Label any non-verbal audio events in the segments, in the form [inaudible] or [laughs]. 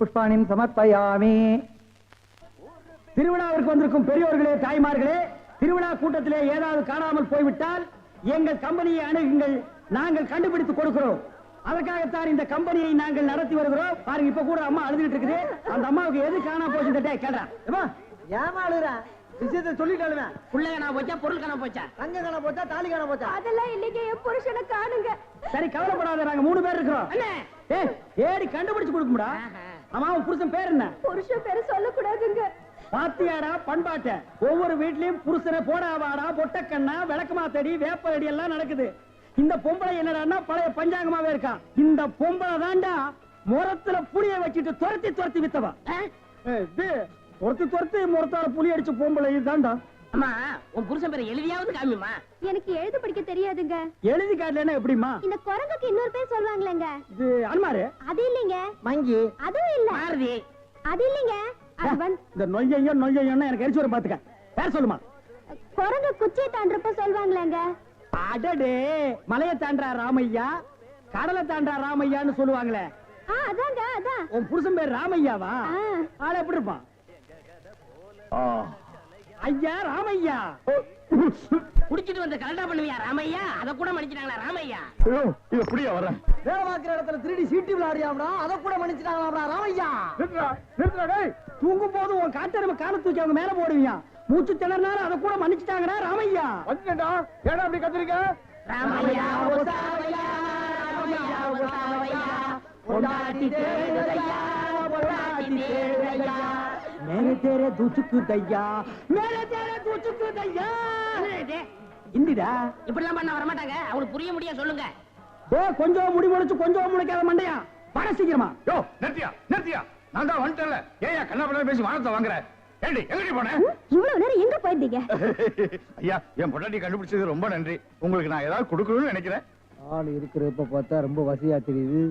புஷ்பாணிம் சமர்ப்பயாமி. திருவிழாவிற்கு வந்திருக்கும் பெரியோர்களே தாய்மார்களே திருவிழா கூட்டத்திலே ஏதாவது காணாமல் போய்விட்டால் எங்கள் கம்பெனியை அணுகுங்கள் நாங்கள் கண்டுபிடித்து கொடுக்கிறோம். அதற்காகத்தான் இந்த கம்பெனியை நாங்கள் நடத்தி வருகிறோம். பாருங்க இப்ப கூட அம்மா அழுதுகிட்டு இருக்குது. அந்த அம்மாவுக்கு எது காணாம போச்சு இந்த கேட்டா ஏமா அழுகுற? விஷயத்தை காணா போச்சா பொருள் காணா போச்சா? தங்க காண போச்சா தாலி காண போச்சா? அதெல்லாம் இல்லைங்க என் புருஷனை காணுங்க. சரி கவலைப்படாத நாங்க மூணு பேர் இருக்கிறோம். ஏடி கண்டுபிடிச்சு கொடுக்கும்டா. அம்மா உன் புருஷன் பேர் என்ன? புருஷன் பேரு சொல்லக்கூடாதுங்க. பாத்தியாடா பண்பாட்ட. ஒவ்வொரு வீட்லயும் புருஷனை போடாவாடா பொட்டக்கண்ணா விளக்கமாத்தடி வேப்படி எல்லாம் நடக்குது. இந்த பொம்பளை என்னடான்னா பழைய பஞ்சாங்கமாவே இருக்கா. இந்த பொம்பளை தாண்டா முரத்துல புளிய வச்சுட்டு துரத்தி துரத்தி வித்தவா. துரத்தி துரத்தி முரத்தால புளி அடிச்ச பொம்பளை இதுதான்டா. அம்மா உன் புருஷன் பேரை எழுதியாவது காமிமா எனக்கு எழுத படிக்க தெரியாதுங்க. எழுதி காட்டலன்னா எப்படிமா இந்த குரங்குக்கு இன்னொரு பேர் சொல்லுவாங்களேங்க இது அனுமாரு. அது இல்லைங்க. மங்கி. அதுவும் இல்ல. மாருதி. அது இல்லைங்க. வந்து இந்த நொய்யையோ நொய்யையோன்னு எனக்கு எரிச்சு வரும் பாத்துக்க. பேர் சொல்லுமா? குரங்கு குச்சியை தாண்டறப்ப சொல்லுவாங்களேங்க அடடே மலையை தாண்டா ராமையா? கடலை தாண்டா ராமையான்னு சொல்லுவாங்களே. ஆ அதாங்க அதான். உன் புருஷன் பேர் ராமையாவா? ஆ. ஆள எப்படி இருப்பான்? ஐயா ராமையா. குடிச்சிட்டு வந்து கலண்டா பண்ணுவியா ராமையா? அத கூட மன்னிச்சிட்டாங்களா ராமையா? இது புரிய வரேன் வேலை பார்க்கிற இடத்துல திருடி சீட்டு விளையாடியாம்டா அதை கூட மன்னிச்சிட்டாங்களாம்டா ராமையா? தூங்கும் போது உன் காட்டெருமை கால தூக்கி அவங்க மேல போடுவியா? மூச்சு திணறினாலும் அதை கூட மன்னிச்சுட்டாங்கடா ராமையா? வந்துட்டா. ஏடா அப்படி கத்திரிக்க? ராமையா ஒசாவையா ராமையா ஒசாவையா பொண்டாட்டி தேடுதையா பொண்டாட்டி தேடுதையா மேலே தேரே தூச்சுக்கு தையா மேலே தேரே தூச்சுக்கு தையா என்னது இது? இந்திடா. இப்படிலாம் பண்ண வரமாட்டாங்க. அவங்களுக்கு புரிய முடியா சொல்லுங்க. டே கொஞ்சம் முடி முளைச்சு கொஞ்சம் முளைக்காத மண்டையா? வட சீக்கிரமா. யோ நிறுத்தியா நிறுத்தியா. நான் தான் வந்துட்டேன்ல. ஏயா கண்ணா பண்ண பேசி வானத்தை வாங்குற. ஏடி எங்கடி போனேன் இவ்வளவு நேரம் எங்க போயிருந்தீங்க? [laughs] ஐயா என் பொண்டாட்டி கண்டுபிடிச்சது ரொம்ப நன்றி. உங்களுக்கு நான் ஏதாவது கொடுக்கணும்னு நினைக்கிறேன். ஆள் இருக்கிறப்ப பார்த்தா ரொம்ப வசதியா தெரியுது.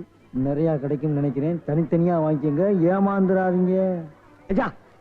நிறைய கிடைக்கும் நினைக்கிறேன். தனித்தனியா வாங்கிக்கங்க. ஏமாந்துடாதீங்க ஐயா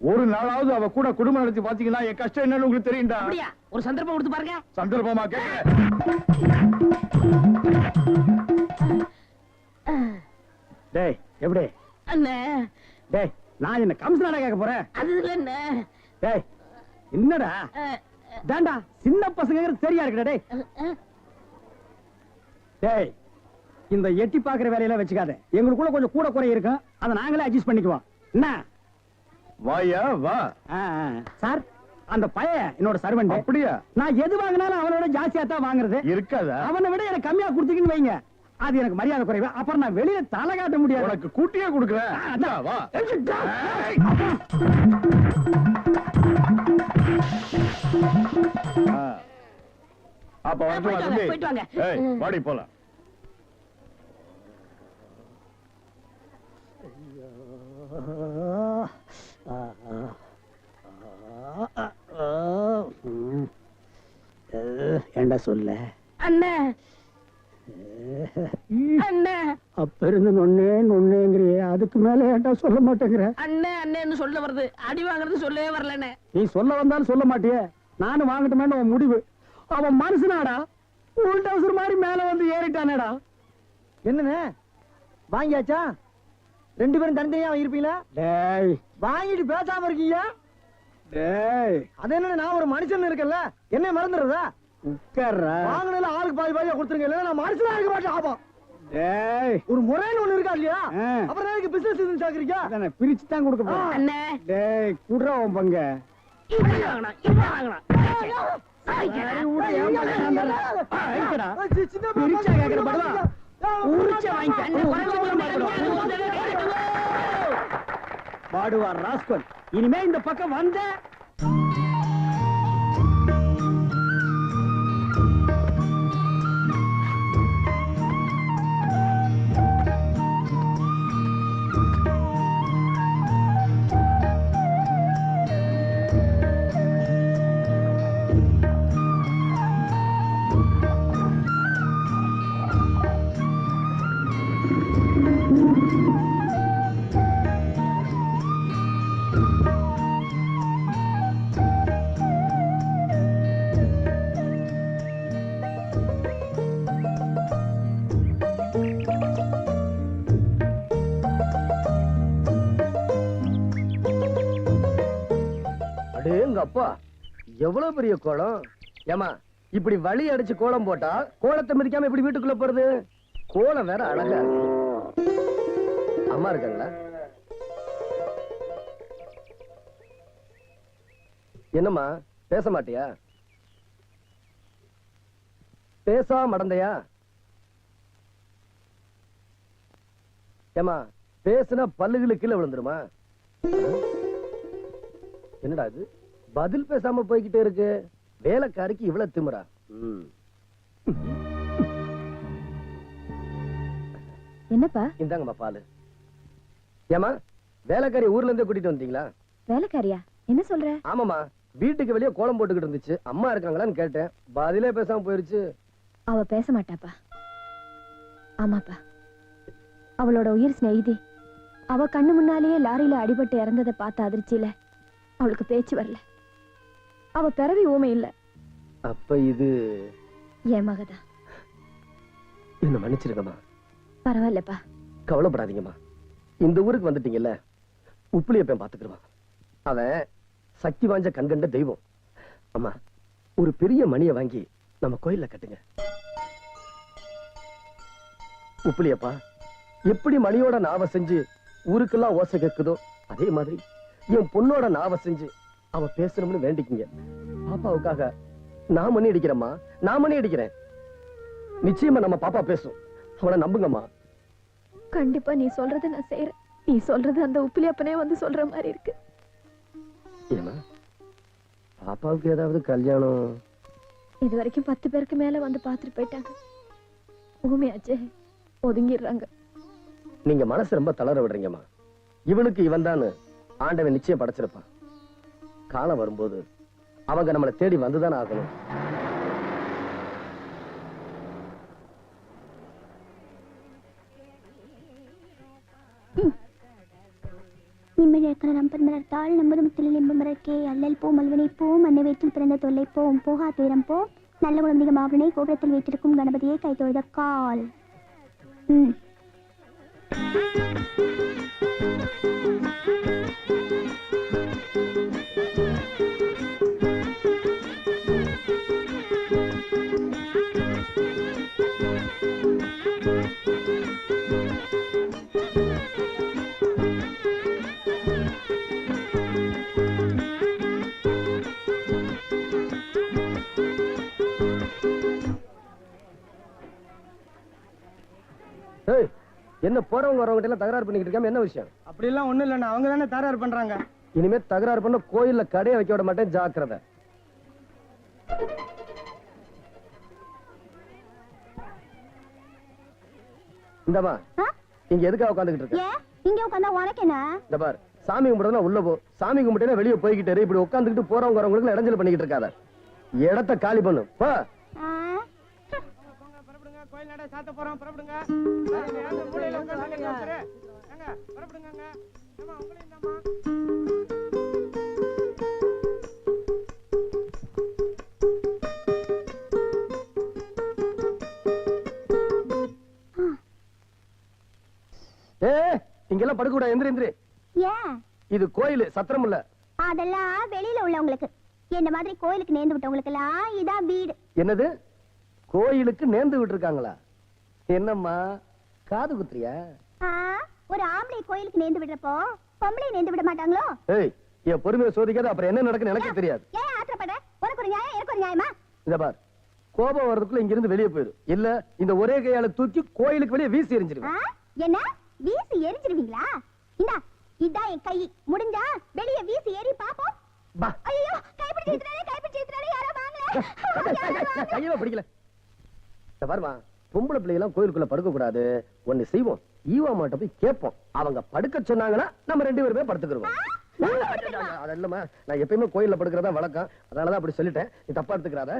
ஒரு நாளாவது அவ கூட குடும்பம் நடத்தி பாத்தீங்கன்னா என் கஷ்டம் என்னன்னு உங்களுக்கு தெரியும்டா. அப்படியா? ஒரு சந்தர்ப்பம் கொடுத்து பாருங்க. சந்தர்ப்பமா கேட்க டேய் எப்படி? அண்ணே. டேய் நான் என்ன கம்சனாடா கேட்க போறேன்? அது இல்ல அண்ணே. டேய் என்னடா? தாண்டா சின்ன பசங்க சரியா இருக்குடா டேய். டேய் இந்த எட்டி பாக்குற வேலையெல்லாம் வச்சுக்காத. எங்களுக்குள்ள கொஞ்சம் கூட குறை இருக்கும். அதை நாங்களே அட்ஜஸ்ட் பண்ணிக்குவோம். என்ன? வாயா வா. சார் அந்த பையன் என்னோட சர்வெண்ட் அப்படியா? நான் எது வாங்கினாலும் அவனோட ஜாஸ்தியா தான் வாங்குறது. இருக்காதா? அவனை விட எனக்கு கம்மியா கொடுத்தீங்கன்னு வைங்க. அது எனக்கு மரியாதை குறைவு. அப்புறம் நான் வெளியில தலை காட்ட முடியாது. உனக்கு கூட்டியே கொடுக்குறேன். அப்ப. ஏய் வாடி போலாம். ஏண்டா சொல்ல? அண்ணே. அண்ணே. அப்ப இருந்து நொன்னே நொன்னேங்கிறியே. அதுக்கு மேல ஏன்டா சொல்ல மாட்டேங்கிற? அண்ணே அண்ணேன்னு சொல்ல வருது. அடி வாங்குறது சொல்லவே வரலண்ணே. நீ சொல்ல வந்தாலும் சொல்ல மாட்டியே. நானும் வாங்கட்டுமேன்னு உன் முடிவு. அவன் மனுஷனாடா. உள் டவுசர் மாதிரி மேல வந்து ஏறிட்டானேடா. என்னண்ணே? வாங்கியாச்சா? ரெண்டு பேரும் தனித்தனியா வாங்கியிருப்பீங்களா டேய் வாங்கிட்டு பேசாம இருக்கீங்க டேய் அது என்ன நான் ஒரு மனுஷன் இருக்கேன்ல என்ன மறந்துடுறதா உட்கார்றா வாங்கினதுல ஆளுக்கு பாதி பாதியா கொடுத்துருங்க இல்ல நான் மனுஷனா இருக்க மாட்டேன் ஆபம் டேய் ஒரு முறைன்னு ஒண்ணு இருக்கா இல்லையா. அப்புறம் எனக்கு பிசினஸ் இது சாக்குறீங்க அதானே பிரிச்சு தான் கொடுக்க போறேன் அண்ணே டேய் குடுறா உன் பங்க ஏமாத்த நான் தரேன். ஆ, வாங்கிக்கடா. பிரிச்சா கேக்குற படுவா. உரிச்ச வாங்கிக்க. அண்ணே குறைச்சு சொல்ல மாட்டேன் பாடுவார் ராஸ்கல். இனிமே இந்த பக்கம் வந்த. உங்க அப்பா. எவ்வளவு பெரிய கோலம்? ஏமா இப்படி வழி அடிச்சு கோலம் போட்டா கோலத்தை மிதிக்காம இப்படி வீட்டுக்குள்ள போறது? கோலம் வேற அழகா அம்மா இருக்காங்களா? என்னம்மா பேச மாட்டியா? பேசா மடந்தையா ஏமா பேசுனா பல்லுகளுக்கு கீழே விழுந்துருமா? என்னடா இது? பதில் பேசாம போய்கிட்டே இருக்கு. வேலைக்காரிக்கு இவ்வளவு திமிரா. ம். என்னப்பா? இந்தாங்கம்மா பாலு. ஏமா வேலைக்காரி ஊர்ல இருந்தே கூட்டிட்டு வந்தீங்களா? வேலைக்காரியா? என்ன சொல்ற? ஆமாமா வீட்டுக்கு வெளியே கோலம் போட்டுக்கிட்டு இருந்துச்சு. அம்மா இருக்காங்களான்னு கேட்டேன். பதிலே பேசாம போயிருச்சு. அவ பேச மாட்டாப்பா. ஆமாப்பா. அவளோட உயிர் சிநேகிதி. அவ கண்ணு முன்னாலேயே லாரியில அடிபட்டு இறந்ததை பார்த்த அதிர்ச்சியில அவளுக்கு பேச்சு வரல. அவ பிறவி ஊமை இல்ல. அப்ப இது என் மகதான் என்ன மன்னிச்சிருங்கம்மா. பரவாயில்லப்பா. கவலைப்படாதீங்கம்மா. இந்த ஊருக்கு வந்துட்டீங்கல்ல உப்புளியப்பன் பாத்துக்கிடுவான் அவன் சக்தி வாய்ந்த கண்கண்ட தெய்வம். அம்மா ஒரு பெரிய மணியை வாங்கி நம்ம கோயில்ல கட்டுங்க. உப்புளியப்பா எப்படி மணியோட நாவ செஞ்சு ஊருக்கெல்லாம் ஓசை கேக்குதோ அதே மாதிரி என் பொண்ணோட நாவ செஞ்சு அவ பேசணும்னு வேண்டிக்கிங்க. பாப்பாவுக்காக நான் மணி அடிக்கிறேம்மா நான் மணி அடிக்கிறேன். நிச்சயமா நம்ம பாப்பா பேசும். அவனை நம்புங்கம்மா. கண்டிப்பா நீ சொல்றத நான் செய்யறேன் நீ சொல்றது அந்த உப்பிலியப்பனே வந்து சொல்ற மாதிரி இருக்கு. ஏமா பாப்பாவுக்கு ஏதாவது கல்யாணம்? இது வரைக்கும் பத்து பேருக்கு மேல வந்து பார்த்துட்டு போயிட்டாங்க. ஊமையாச்சே ஒதுங்கிடுறாங்க. நீங்க மனசு ரொம்ப தளர விடுறீங்கம்மா. இவளுக்கு இவன் ஆண்டவன் நிச்சயம் படைச்சிருப்பான். காலம் வரும்போது அவங்க நம்மளை தேடி வந்துதானே ஆகணும். நிம்மழக்கிற நம்பர்மலர்த்தாள் நம்பருமத்தில் நிம்பமரக்கே அல்லல் போ மல்வினை போ மண்ணை வயிற்றில் பிறந்த தொல்லை போம் போகா துயரம் போ. நல்ல குழந்தைக மாவனை கோபுரத்தில் வீட்டிற்கும் கணபதியை கை தொழுத கால். ம். ஏய், என்ன போறவங்க வரவங்க எல்லாம் தகராறு பண்ணிக்கிட்டு இருக்காம என்ன விஷயம்? அப்படி எல்லாம் ஒண்ணும் இல்லைண்ணா அவங்க தானே தகராறு பண்றாங்க. இனிமே தகராறு பண்ண கோயில்ல கடையை வைக்க விட மாட்டேன் ஜாக்கிரதை. இந்தமா? இங்க எதுக்காக உட்காந்துக்கிட்டு இருக்க? இங்க உட்காந்தா உனக்கு என்ன? இந்த பார் சாமி கும்பிடுறதுனா உள்ள போ. சாமி கும்பிட்டேன்னா வெளியே போய்கிட்டு இரு. இப்படி உட்காந்துக்கிட்டு போறவங்க வரவங்களுக்கு இடைஞ்சல் பண்ணிக்கிட்டு இருக்காத. இடத்த காலி பண்ணு. போ. கோயில் நட சாத்த போறோம் புறப்படுங்க அந்த மூலையில உட்கார்ந்து உங்களையும் இங்கெல்லாம் படுக்க கூடாது. எந்திரி எந்திரி. ஏன்? இது கோயில் சத்திரம் இல்ல. அதெல்லாம் வெளியில உள்ளவங்களுக்கு. என்ன மாதிரி கோயிலுக்கு நேர்ந்து விட்டவங்களுக்கு எல்லாம் இதான் வீடு. என்னது? கோயிலுக்கு நேர்ந்து விட்டுருக்காங்களா? என்னம்மா? காது குத்துறியா? ஒரு ஆம்பளை கோயிலுக்கு நேர்ந்து விடுறப்போ பொம்பளை நேர்ந்து விட மாட்டாங்களோ? ஏய் என் பொறுமையை சோதிக்காத அப்புறம் என்ன நடக்குன்னு எனக்கு தெரியாது. ஏன் ஆத்திரப்பட உனக்கு ஒரு நியாயம் எனக்கு ஒரு நியாயமா? இத பார். கோபம் வர்றதுக்குள்ள இங்க இருந்து வெளியே போயிரு. இல்ல இந்த ஒரே கையால தூக்கி கோயிலுக்கு வெளியே வீசி? எறிஞ்சிருவேன். என்ன? வீசி எரிஞ்சிருவீங்களா? இந்தா இதான் என் கை. முடிஞ்சா வெளிய வீசி எரி பாப்போம். ஐயோ இழுத்துறாரே, கைப்பிடிச்சு இழுத்துறாரே, யாரோ வாங்களே. யாரோ வாங்களே. கையவே பிடிக்கல. பாருமா பொம்பளை பிள்ளைங்க கோயிலுக்குள்ள படுக்க கூடாது ஒண்ணு செய்வோம். ஈவா மாட்ட போய் கேட்போம். அவங்க படுக்க சொன்னாங்கன்னா நம்ம ரெண்டு பேருமே படுத்துக்கிறோம் அது இல்லம்மா நான் எப்பயுமே கோயில்ல படுக்கிறதா வழக்கம். அதனாலதான் அப்படி சொல்லிட்டேன். நீ தப்பா எடுத்துக்கிறாத?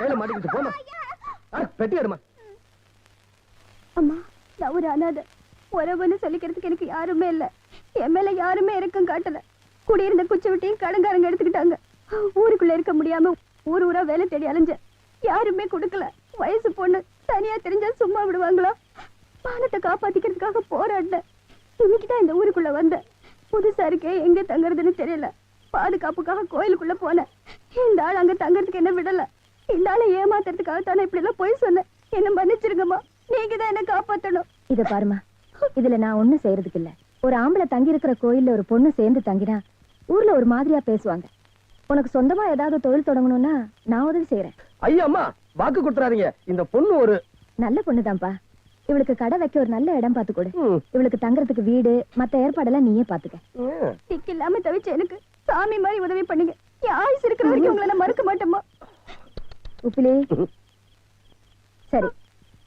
கையில மாட்டிக்கிட்டு போமா பெட்டி எடுமா? அம்மா நான் ஒரு அனாதை உறவுன்னு சொல்லிக்கிறதுக்கு எனக்கு யாருமே இல்லை. என் மேல யாருமே இறக்கம் காட்டல. குடியிருந்த குச்சி விட்டியும் கடங்காரங்க எடுத்துக்கிட்டாங்க. ஊருக்குள்ள இருக்க முடியாம ஊர் ஊரா வேலை தேடி அலைஞ்சேன் யாருமே கொடுக்கல. வயசு பொண்ணு தனியா தெரிஞ்சா சும்மா விடுவாங்களா? மானத்தை காப்பாத்திக்கிறதுக்காக போராடினேன் இன்னைக்குதான் இந்த ஊருக்குள்ள வந்தேன் புதுசா இருக்கே எங்க தங்குறதுன்னு தெரியல. பாதுகாப்புக்காக கோயிலுக்குள்ள போனேன். இந்த ஆள் அங்க தங்கறதுக்கு என்ன விடல? இந்த ஆளை ஏமாத்துறதுக்காக தானே இப்படி எல்லாம் போய் சொன்னேன். என்ன மன்னிச்சிருங்கம்மா. நீங்க தான் என்ன காப்பாத்தணும். இத பாருமா இதுல நான் ஒண்ணும் செய்யறதுக்கு இல்ல ஒரு ஆம்பளை தங்கி இருக்கிற கோயில்ல ஒரு பொண்ணு சேர்ந்து தங்கினா ஊர்ல ஒரு மாதிரியா பேசுவாங்க. உனக்கு சொந்தமா ஏதாவது தொழில் தொடங்கணும்னா நான் உதவி செய்யறேன் ஐயா அம்மா வாக்கு கொடுத்துறாதீங்க. இந்த பொண்ணு ஒரு நல்ல பொண்ணுதான்ப்பா. இவளுக்கு கடை வைக்க ஒரு நல்ல இடம் பார்த்து கொடு. ம், இவளுக்கு தங்குறதுக்கு வீடு மத்த ஏற்பாடெல்லாம் நீயே பாத்துக்க. திக்கு இல்லாம தவிச்ச எனக்கு சாமி மாதிரி உதவி பண்ணீங்க. என் ஆயுசு இருக்கிற வரைக்கும் உங்களை நான் மறக்க மாட்டேம்மா. உப்பிலி. [laughs] சரி.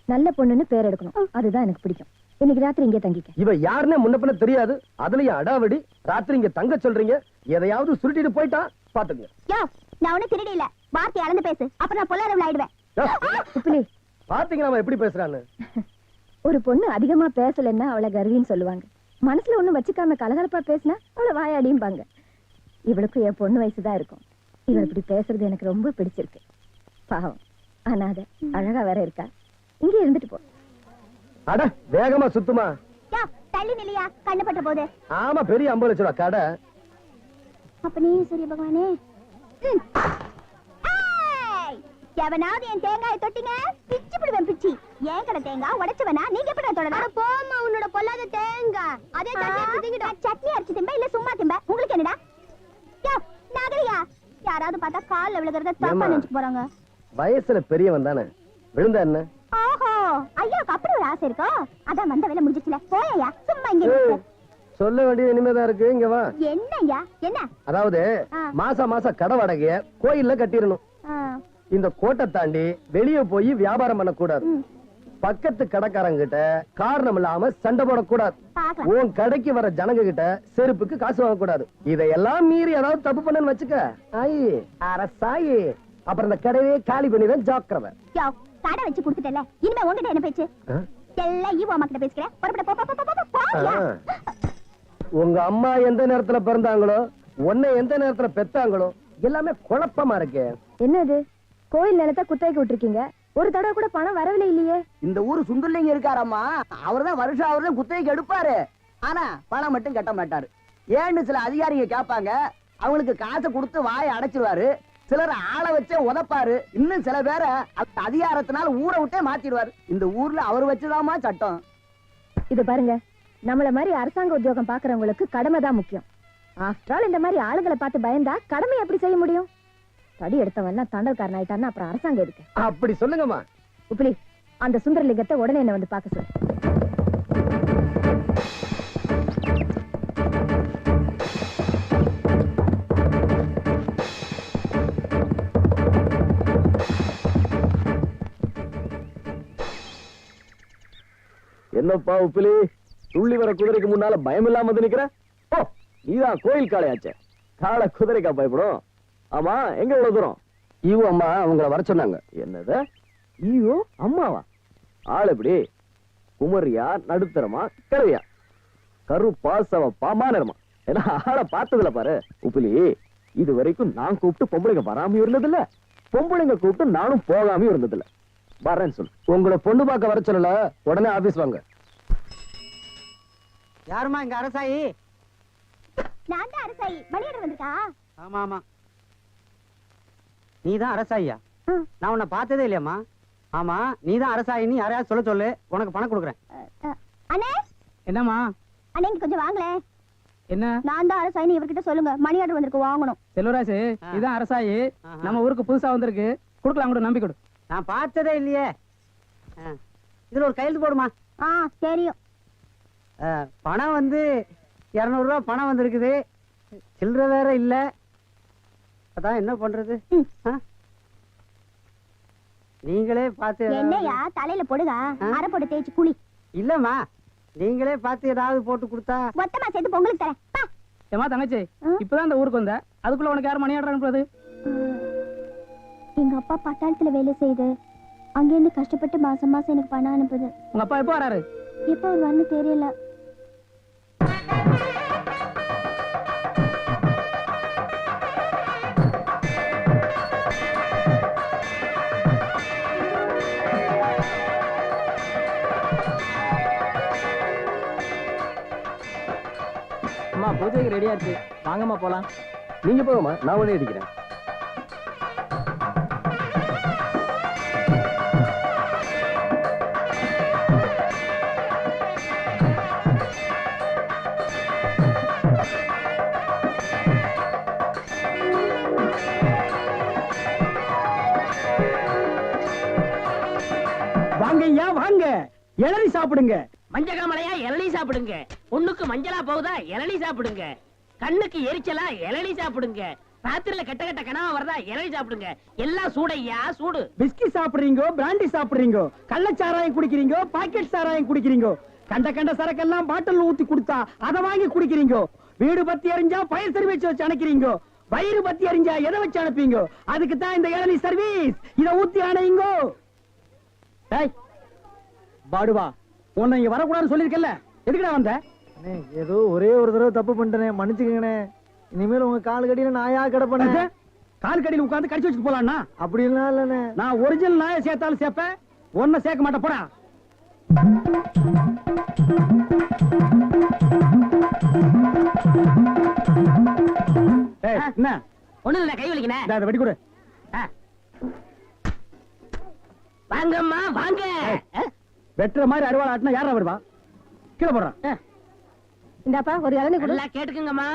நல்ல பொண்ணுன்னு பேர் எடுக்கணும். அதுதான் எனக்கு பிடிக்கும். இன்னைக்கு ராத்திரி இங்கே தங்கிக்க. இவ யாருன்னே முன்ன தெரியாது. அதுலயும் அடாவடி. ராத்திரி இங்க தங்க சொல்றீங்க. எதையாவது சுருட்டிட்டு போயிட்டா பாத்துங்க யோ நான் ஒண்ணு திருடி இல்ல வார்த்தை அளந்து பேசு. அப்புறம் நான் பொல்லாரவில் ஆயிடுவேன். பாத்தீங்களா அவன் எப்படி பேசுறான்னு? [laughs] ஒரு பொண்ணு அதிகமா பேசலைன்னா அவளை கர்வின்னு சொல்லுவாங்க. மனசுல ஒண்ணும் வச்சுக்காம கலகலப்பா பேசினா அவளை வாயாடிம்பாங்க இவளுக்கும் என் பொண்ணு வயசுதான் இருக்கும். இவள் இப்படி பேசுறது எனக்கு ரொம்ப பிடிச்சிருக்கு. பாவம். அனாத அழகா வேற இருக்கா? இங்கே இருந்துட்டு போ. அட வேகமா சுத்துமா. யோ தள்ளி நிலையா கண்ணு பட்ட போது. ஆமா பெரிய ஐம்பது லட்சம் ரூபா கடை. அப்ப நீ சூரிய பகவானே! எவனாவது என் தேங்காயை தொட்டிங்க? பிச்சு பிடுவேன் பிச்சி. ஏன் கடை தேங்காய் உடைச்சவனா? நீங்க எப்படி தொடரலாம் போமா உன்னோட பொல்லாத தேங்காய் அதே சட்னி அரைச்சு திம்ப இல்ல சும்மா திம்ப உங்களுக்கு என்னடா? யோ நாகரியா யாராவது பார்த்தா கால்ல விழுகிறத தப்பா? நினைச்சு போறாங்க. வயசுல பெரியவன் தானே. விழுந்தா என்ன? ஓஹோ ஐயாவுக்கு அப்படி ஒரு ஆசை இருக்கோ? அதான் வந்த வேலை முடிஞ்சிச்சுல போயா சும்மா இங்க. சொல்ல வேண்டியது இனிமேதான் இருக்கு. இங்க வா. என்னய்யா? என்ன? அதாவது ஆ. மாசம் மாசம் கடை வாடகைய கோயில்ல கட்டிடணும். இந்த கோட்டை தாண்டி வெளிய போய் வியாபாரம் பண்ணக்கூடாது. பக்கத்து கடைக்காரங்க கிட்ட காரணம் இல்லாம சண்டை போடக்கூடாது. உன் கடைக்கு வர ஜனங்க கிட்ட செருப்புக்கு காசு வாங்கக்கூடாது. இதையெல்லாம் மீறி ஏதாவது தப்பு பண்ணன்னு வச்சுக்க. ஆயி அரசாயி. அப்புறம் இந்த கடையே காலி பண்ணிதான் ஜாக்கிரதை. யோ கடை வச்சு கொடுத்துட்டல இனிமே உங்ககிட்ட என்ன பேச்சு? எல்லாம் ஈவோ அம்மா கிட்ட பேசுகிறேன் புறப்பட போ போ போ, போ. உங்க அம்மா எந்த நேரத்துல பிறந்தாங்களோ உன்னை எந்த நேரத்துல பெத்தாங்களோ எல்லாமே குழப்பமா இருக்கே. என்னது? கோயில் நிலத்தை குத்தகைக்கு விட்டுருக்கீங்க. ஒரு தடவை கூட பணம் வரவில்லை இல்லையே. இந்த ஊரு சுந்தர்லிங்க இருக்காரம்மா. அவர்தான் வருஷம் அவர்தான் குத்தகைக்கு எடுப்பாரு. ஆனா பணம் மட்டும் கட்ட மாட்டாரு. ஏன்னு சில அதிகாரிங்க கேட்பாங்க அவங்களுக்கு காசை கொடுத்து வாயை அடைச்சிருவாரு. சிலர் ஆளை வச்சே உதப்பாரு. இன்னும் சில பேரை அதிகாரத்தினால ஊரை விட்டே மாத்திடுவாரு. இந்த ஊர்ல அவர் வச்சுதாம்மா சட்டம். இது பாருங்க நம்மள மாதிரி அரசாங்க உத்தியோகம் பாக்குறவங்களுக்கு கடமை தான் முக்கியம். ஆஃப்டர் ஆல் இந்த மாதிரி ஆளுங்களை பார்த்து பயந்தா கடமை எப்படி செய்ய முடியும்? தடி எடுத்தவன் தண்டல்காரன் ஆயிட்டான்னா அப்புறம் அரசாங்கம் இருக்கு அப்படி சொல்லுங்கம்மா. உப்பிலி அந்த சுந்தரலிங்கத்தை உடனே என்ன வந்து பார்க்க சொல்லு. என்னப்பா உப்பிலி? துள்ளி வர குதிரைக்கு முன்னால பயம் இல்லாம வந்து நிக்கிற? ஓ நீதான் கோயில் காளையாச்சே. காளை குதிரைக்கா பயப்படும்? ஆமா எங்க இவ்வளவு தூரம்? ஈவோ அம்மா உங்களை வர சொன்னாங்க. என்னது? ஈவோ அம்மாவா? ஆள் எப்படி? குமரியா நடுத்தரமா கிழவியா கருப்பா சவப்பா மாநிலமா ஏன்னா ஆளை பார்த்ததுல பாரு. உப்பிலி இது வரைக்கும் நான் கூப்பிட்டு பொம்பளைங்க வராமையும் இருந்ததில்ல. பொம்பளைங்க கூப்பிட்டு நானும் போகாமையும் இருந்ததில்ல. வரேன்னு சொல்லு. உங்களை பொண்ணு பார்க்க வர சொல்லல. உடனே ஆபீஸ் வாங்க. யாருமா இங்க அரசாயி? நான் தான் அரசாயி. மணியடர் வந்திருக்கா? ஆமா ஆமா நீ தான் அரசாயியா. நான் உன்னை பார்த்ததே இல்லையாம்மா. ஆமா நீ தான் அரசாயின்னு யாரையாவது சொல்ல சொல்லு. உனக்கு பணம் கொடுக்குறேன். அண்ணே? என்னம்மா? அண்ணே இங்க கொஞ்சம் வாங்களேன் என்ன? நான் தான் அரசாயின்னு இவர்கிட்ட சொல்லுங்க. மணி ஆர்டர் வந்திருக்கு வாங்கணும். செல்வராசு. இதான் அரசாயி. நம்ம ஊருக்கு புதுசா வந்திருக்கு. கொடுக்கலாம் கூட நம்பி கொடு. நான் பார்த்ததே இல்லையே. இதுல ஒரு கையெழுத்து போடுமா? ஆ தெரியும். பணம் வந்து இரநூறுவா பணம் வந்திருக்குது. சில்லற வேற இல்ல. அதான் என்ன பண்றது? நீங்களே பார்த்து என்னையா தலையில ஆ? அரை போட்டு தேய்ச்சி குளி இல்லம்மா. நீங்களே பார்த்து ஏதாவது போட்டு கொடுத்தா. மொத்தமா சேர்த்து பொங்கலுக்கு தரேன். பா. ஏமா தங்கச்சி? இப்பதான் இந்த ஊருக்கு வந்த அதுக்குள்ள உனக்கு யார் மணி ஆர்டர் அனுப்புறது எங்க அப்பா பட்டாளத்துல வேலை செய்து அங்கேருந்து கஷ்டப்பட்டு மாசம் மாசம் எனக்கு பணம் அனுப்புது. உங்க அப்பா எப்போ வராரு? எப்போ அவர் வந்து தெரியல. அடிக்கிறதுக்கு ரெடியா இருக்கு வாங்கம்மா போலாம். நீங்க போகமா நான் உடனே அடிக்கிறேன் வாங்க ஐயா வாங்க. இளநி சாப்பிடுங்க. மஞ்ச காமலையா இளநீ சாப்பிடுங்க. பொண்ணுக்கு மஞ்சளா போகுதா? இளநீ சாப்பிடுங்க. கண்ணுக்கு எரிச்சலா? இளநீ சாப்பிடுங்க. ராத்திரில கெட்ட கெட்ட கனவா வருதா? இளநீ சாப்பிடுங்க. எல்லாம் சூடையா? சூடு. பிஸ்கி சாப்பிடுறீங்க? பிராண்டி சாப்பிடுறீங்க? கள்ளச்சாராயம் குடிக்கிறீங்க? பாக்கெட் சாராயம் குடிக்கிறீங்க? கண்ட கண்ட சரக்கெல்லாம் பாட்டில் ஊத்தி கொடுத்தா அதை வாங்கி குடிக்கிறீங்க? வீடு பத்தி அறிஞ்சா பயிர் சர்வீஸ் வச்சு அனுப்புறீங்க வயிறு பத்தி அறிஞ்சா எதை வச்சு அனுப்பீங்க? அதுக்கு தான் இந்த இளநீ சர்வீஸ் இத ஊத்தி அணையுங்க. பாடுவா. உன்னை இங்க வரக்கூடாதுன்னு சொல்லிருக்கல எதுக்குடா வந்த? அண்ணே ஏதோ ஒரே ஒரு தடவை தப்பு பண்ணிட்டேனே மன்னிச்சுக்கங்கண்ணே. இனிமேல் உங்க கால் கடியில நாயா கிடப்பண்ணே கால் கடியில் உட்கார்ந்து கடிச்சு வச்சுட்டு போலாம்னா அப்படிலாம் இல்லண்ணே. நான் ஒரிஜினல் நாயை சேர்த்தாலும் சேர்ப்பேன் ஒன்ன சேர்க்க மாட்டேன் போடா. ஏய், என்ன? ஒண்ணு இல்ல கை வலிக்கினேன் இந்தா, இதை வெடி கொடு வாங்கம்மா வாங்க? வெட்டுற மாதிரி அறுவாள் ஆட்டினா யாரா வருவா? கீழே போடுறான் இந்தாப்பா ஒரு இளநீ கொடு. நல்லா கேட்டுக்குங்கம்மா.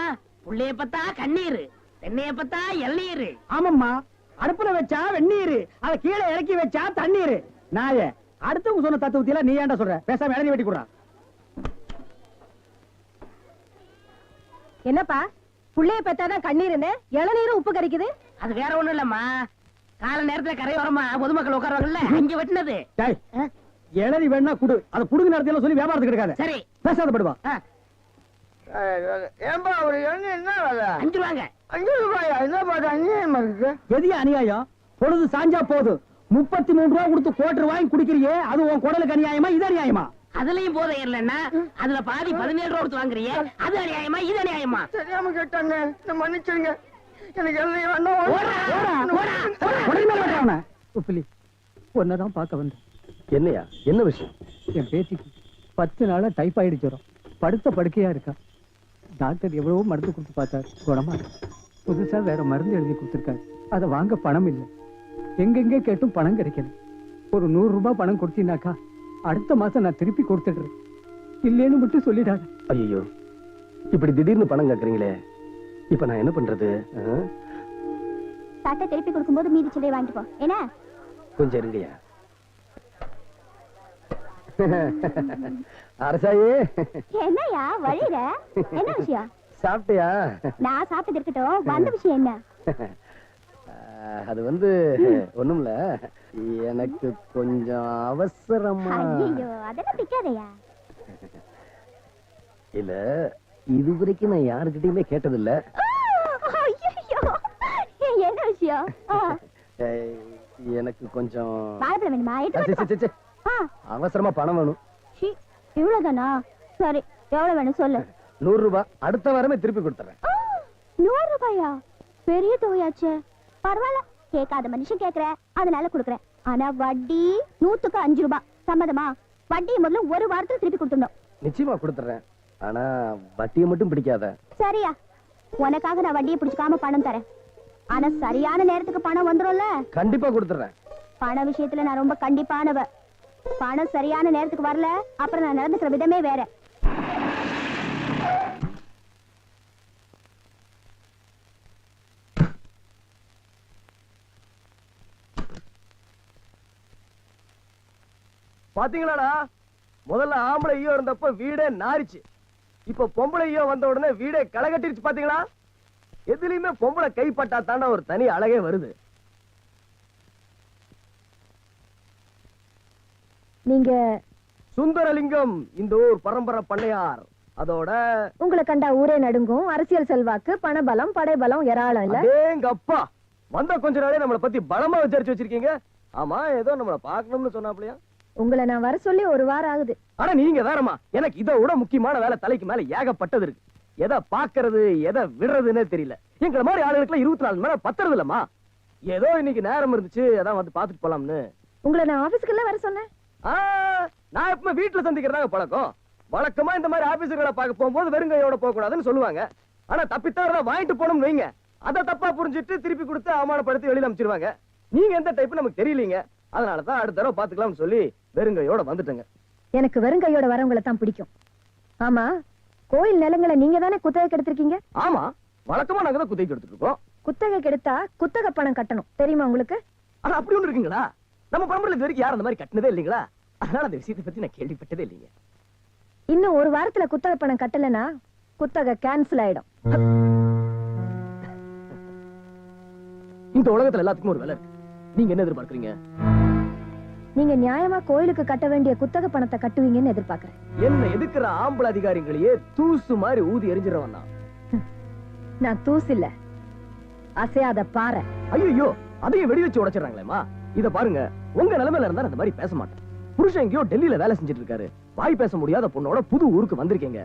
புள்ளைய பத்தா கண்ணீர் தென்னைய பத்தா இளநீர். ஆமாம்மா. அடுப்புல வச்சா வெந்நீர் அத கீழே இறக்கி வச்சா தண்ணீர். நாயே அடுத்தவங்க சொன்ன தத்துவத்தில நீ ஏன்டா சொல்ற? பேசாம இளநீ வெட்டி கொடுறா என்னப்பா? புள்ளைய பெத்தாதான் கண்ணீருன்னு இளநீரும் உப்பு கறிக்குது அது வேற ஒண்ணும் இல்லம்மா. கால நேரத்துல கரையோரமா பொதுமக்கள் உட்காருவாங்கல்ல அங்க வெட்டினது. டேய் ஆ? இளநீ வேணா குடு. அதை புடுங்க நேரத்துல சொல்லி வியாபாரத்துக்கு எடுக்காத. சரி. பேசாத படுவா ஏன்பா ஒரு எண்ணெய் என்ன வேலை? அஞ்சு வாங்க அஞ்சு ரூபாயா? என்ன பாட்டு அநியாயமா இருக்கு. எதிய அநியாயம்? பொழுது சாஞ்சா போதும் முப்பத்தி மூணு ரூபா கொடுத்து கோட்டர் வாங்கி குடிக்கிறியே அது உன் குடலுக்கு அநியாயமா இது அநியாயமா? அதுலயும் போதை இல்லைன்னா அதுல பாதி பதினேழு ரூபா கொடுத்து வாங்குறியே அது அநியாயமா இது அநியாயமா? தெரியாம கேட்டாங்க. மன்னிச்சிருங்க. எனக்கு எண்ணெய் வேண்டாம். உப்பிலி ஒன்னதான் பார்க்க வந்தேன். என்னையா? என்ன விஷயம்? என் பேத்திக்கு பத்து நாளா டைபாய்டு ஜுரம் படுத்த படுக்கையா இருக்கா? டாக்டர் எவ்வளவோ மருந்து கொடுத்து பார்த்தார். குணமா இருக்கு. புதுசா வேற மருந்து எழுதி கொடுத்துருக்காரு. அதை வாங்க பணம் இல்லை. எங்கெங்க கேட்டும் பணம் கிடைக்கல. ஒரு நூறு ரூபாய் பணம் கொடுத்தீங்கன்னாக்கா அடுத்த மாசம் நான் திருப்பி கொடுத்துடுறேன். இல்லேன்னு மட்டும் சொல்லிடாத. ஐயோ இப்படி திடீர்னு பணம் கேக்குறீங்களே இப்ப நான் என்ன பண்றது? சட்டை திருப்பி கொடுக்கும்போது மீதி சிலையை வாங்கிட்டு போ. என்ன? கொஞ்சம் இருங்கய்யா. அரசாயே. என்னய்யா வழியில? என்ன விஷயம்? சாப்பிட்டியா? நான் சாப்பிட்டது இருக்கட்டும் வந்த விஷயம் என்ன? அது வந்து ஒண்ணுமில்ல. எனக்கு கொஞ்சம் அவசரமா. அதெல்லாம் பிக்காதையா? இல்ல இது வரைக்கும் நான் யாருக்கிட்டயுமே கேட்டதில்ல. என்ன விஷயம்? எனக்கு கொஞ்சம் அவசரமா பணம் வேணும். இவ்வளவுதானா? சரி எவ்வளவு வேணும் சொல்லு. நூறு ரூபாய் அடுத்த வாரமே திருப்பி கொடுத்துறேன். நூறு ரூபாயா? பெரிய தொகையாச்சே. பரவாயில்ல கேட்காத மனுஷன் கேக்குற அதனால கொடுக்குறேன். ஆனா வட்டி நூத்துக்கு அஞ்சு ரூபாய் சம்மதமா? வட்டியை முதல்ல ஒரு வாரத்துல திருப்பி கொடுத்துடணும். நிச்சயமா கொடுத்துறேன். ஆனா வட்டியை மட்டும் பிடிக்காத. சரியா. உனக்காக நான் வட்டியை பிடிச்சுக்காம பணம் தரேன். ஆனா சரியான நேரத்துக்கு பணம் வந்துரும்ல? கண்டிப்பா கொடுத்துறேன். பண விஷயத்துல நான் ரொம்ப கண்டிப்பானவ. பணம் சரியான நேரத்துக்கு வரல. அப்புறம் நான் நடந்துக்கிற விதமே வேற. பாத்தீங்களாடா? முதல்ல ஆம்பளை ஐயோ இருந்தப்ப வீடே நாரிச்சு இப்ப பொம்பளை ஐயோ வந்த உடனே வீடே களை கட்டிருச்சு பாத்தீங்களா? எதுலயுமே பொம்பளை கைப்பட்டா தாண்டா ஒரு தனி அழகே வருது. நீங்க சுந்தரலிங்கம் இந்த ஊர் பரம்பரை பண்ணையார். அதோட உங்களை கண்டா ஊரே நடுங்கும். அரசியல் செல்வாக்கு பணபலம் படைபலம் ஏராளம் இல்ல. எங்க அப்பா வந்த கொஞ்ச நாளே நம்மளை பத்தி பலமா விசாரிச்சு வச்சிருக்கீங்க. ஆமா ஏதோ நம்மளை பார்க்கணும்னு சொன்னாப்லையா உங்களை நான் வர சொல்லி ஒரு வாரம் ஆகுது. ஆனா நீங்க வேறமா எனக்கு இதை விட முக்கியமான வேலை தலைக்கு மேல ஏகப்பட்டது இருக்கு. எதை பாக்குறது எதை விடுறதுன்னே தெரியல. எங்களை மாதிரி ஆளுகளுக்குலாம் இருபத்தி நாலு மணி நேரம் பத்துறது இல்லம்மா ஏதோ இன்னைக்கு நேரம் இருந்துச்சு அதான் வந்து பாத்துட்டு போலாம்னு. உங்களை நான் ஆபீஸ்க்கு எல்லாம் வர சொன்னேன். நான் எப்பவுமே வீட்டுல சந்திக்கிறதாங்க பழக்கம். வழக்கமா இந்த மாதிரி ஆபீசர்களை பார்க்க போகும்போது வெறுங்கையோட போக கூடாதுன்னு சொல்லுவாங்க. ஆனா தப்பித்தவரை வாங்கிட்டு போகணும்னு வைங்க. அதை தப்பா புரிஞ்சுட்டு திருப்பி கொடுத்து அவமானப்படுத்தி வெளியில அமைச்சிருவாங்க நீங்க எந்த டைப் நமக்கு தெரியலீங்க. அதனால தான் அடுத்த தடவை பாத்துக்கலாம்னு சொல்லி வெறுங்கையோட வந்துட்டேங்க. எனக்கு வெறுங்கையோட வரவங்களை தான் பிடிக்கும். ஆமா கோயில் நிலங்களை நீங்க தானே குத்தகை கெடுத்திருக்கீங்க ஆமா வழக்கமா நாங்க தான் குத்தைக்கு எடுத்துட்டு இருக்கோம். குத்தகை கெடுத்தா குத்தகை பணம் கட்டணும். தெரியுமா உங்களுக்கு? ஆனா அப்படி ஒண்ணு இருக்குங்களா? நம்ம பரம்பரையில இது வரைக்கும் யாரும் அந்த மாதிரி கட்டினதே இல்லைங்களா? அதனால அந்த விஷயத்தை பத்தி நான் கேள்விப்பட்டதே இல்லைங்க. இன்னும் ஒரு வாரத்துல குத்தகை பணம் கட்டலனா குத்தகை கேன்சல் ஆயிடும். இந்த உலகத்துல எல்லாத்துக்கும் ஒரு விலை இருக்கு. நீங்க என்ன எதிர்பார்க்கறீங்க? நீங்க நியாயமா கோயிலுக்கு கட்ட வேண்டிய குத்தகை பணத்தை கட்டுவீங்கன்னு எதிர்பார்க்கறேன். என்ன எதுக்குற ஆம்பளை அதிகாரிகளையே தூசு மாதிரி ஊதி எரிஞ்சிடவன் தான் நான் தூசு இல்ல. அசையாத பாறை. ஐயோ அதையும் வெடி வச்சு உடைச்சிடறாங்களேமா இத பாருங்க. உங்க நிலைமையில இருந்தா இந்த மாதிரி பேச மாட்டேன். புருஷன் எங்கேயோ டெல்லியில வேலை செஞ்சுட்டு இருக்காரு. வாய் பேச முடியாத பொண்ணோட புது ஊருக்கு வந்திருக்கீங்க.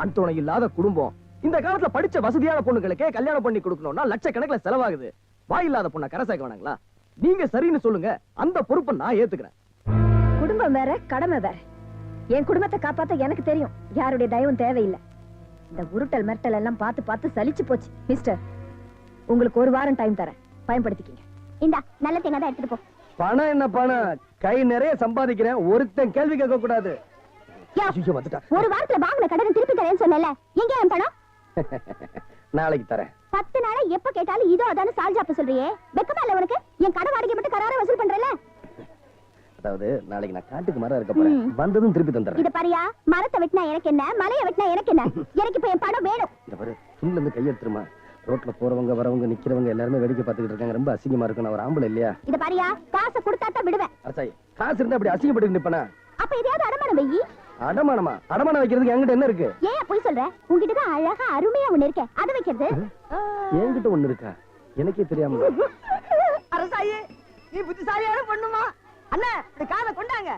ஆண் துணை இல்லாத குடும்பம். இந்த காலத்துல படிச்ச வசதியான பொண்ணுகளுக்கே கல்யாணம் பண்ணி கொடுக்கணும்னா லட்சக்கணக்கில் செலவாகுது. வாய் இல்லாத பொண்ணை கரை சேர்க்க வேணாங்களா? நீங்க சரின்னு சொல்லுங்க. அந்த பொறுப்பை நான் ஏத்துக்கிறேன். குடும்பம் வேற கடமை வேற. என் குடும்பத்தை காப்பாத்த எனக்கு தெரியும். யாருடைய தயவும் தேவையில்லை. இந்த உருட்டல் மிரட்டல் எல்லாம் பார்த்து பார்த்து சலிச்சு போச்சு. மிஸ்டர் உங்களுக்கு ஒரு வாரம் டைம் தரேன். பயன்படுத்திக்கிங்க. இந்தா நல்ல தேங்காய் தான் எடுத்துட்டு போ. பணம் என்ன பணம்? கை நிறைய சம்பாதிக்கிறேன். ஒருத்தன் கேள்வி கேட்க கூடாது. ஒரு வாரத்துல வாங்கின கடனை திருப்பி தரேன்னு சொன்னல எங்க என் பணம்? [laughs] நாளைக்கு தரேன். பத்து நாளா எப்ப கேட்டாலும் இதோ அதான சால்ஜாப்பு சொல்றியே. வெக்கமா இல்ல உனக்கு? என் கடை வாடகை மட்டும் கரார வசூல் பண்றல அதாவது நாளைக்கு நான் காட்டுக்கு மரம் இருக்க போறேன். வந்ததும் திருப்பி தந்துடுறேன். இத பாரியா மரத்தை வெட்டினா எனக்கு என்ன? மலையை வெட்டினா எனக்கு என்ன? எனக்கு இப்ப என் பணம் வேணும். இந்த பாரு துண்டுல இருந்து கையெடுத்துருமா ரோட்ல போறவங்க வரவங்க நிக்கிறவங்க எல்லாருமே வேடிக்கை பார்த்துக்கிட்டு இருக்காங்க. ரொம்ப அசிங்கமா இருக்கும் நான் ஒரு ஆம்பளை இல்லையா? இத பாரியா காசை கொடுத்தா தான் விடுவேன். அரசாய் காசு இருந்தா அப்படி அசிங்கப்பட்டு நிப்பனா? அப்ப எதையாவது அடமானம் வெயி அடமானமா? அடமானம் வைக்கிறதுக்கு என்கிட்ட என்ன இருக்கு? ஏன் போய் சொல்ற? உன்கிட்ட தான் அழகா அருமையா ஒண்ணு இருக்கே. அதை வைக்கிறது. என்கிட்ட ஒண்ணு இருக்கா? எனக்கே தெரியாம. அரசாயி நீ புத்திசாலியான பொண்ணுமா? அண்ணா இந்த காதை கொண்டாங்க.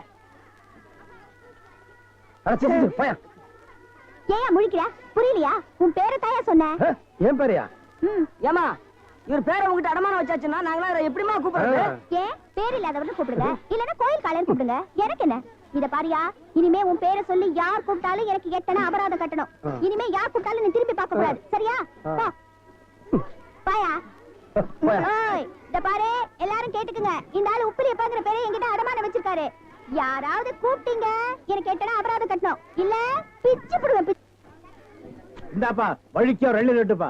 ஏன் முழிக்கிற? புரியலையா? உன் பேரை தாயா சொன்ன? என் பேரையா. ஏமா இவர் பேரை உங்ககிட்ட அடமானம் வச்சாச்சுன்னா நாங்களாம் எப்படிமா கூப்பிடுறது. ஏன்? பேர் இல்லாதவன்னு கூப்பிடுங்க. இல்லன்னா கோயில் காலைன்னு கூப்பிடுங்க. எனக்கு என்ன? இத பாரியா இனிமே உன் பேரை சொல்லி யார் கூப்பிட்டாலும் எனக்கு எட்டனா அபராதம் கட்டணும். இனிமே யார் கூப்பிட்டாலும் நீ திரும்பி பார்க்க கூடாது. சரியா. பாயா. இத பாரு. எல்லாரும் கேட்டுக்குங்க. இந்த ஆளு உப்பிலி எப்பாங்கிற பேரை என்கிட்ட அடமானம் வச்சிருக்காரு. யாராவது கூப்பிட்டீங்க எனக்கு எட்டனா அபராதம் கட்டணும். இல்ல பிச்சு பிச்சு. இந்தாப்பா வழிக்கோ ரெண்டு ரெட்டுப்பா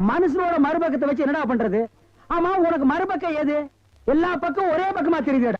மனுஷனோட மறுபக்கத்தை வச்சு என்னடா பண்றது? ஆமா உனக்கு மறுபக்கம் எது எல்லா பக்கம் ஒரே பக்கமா தெரியுது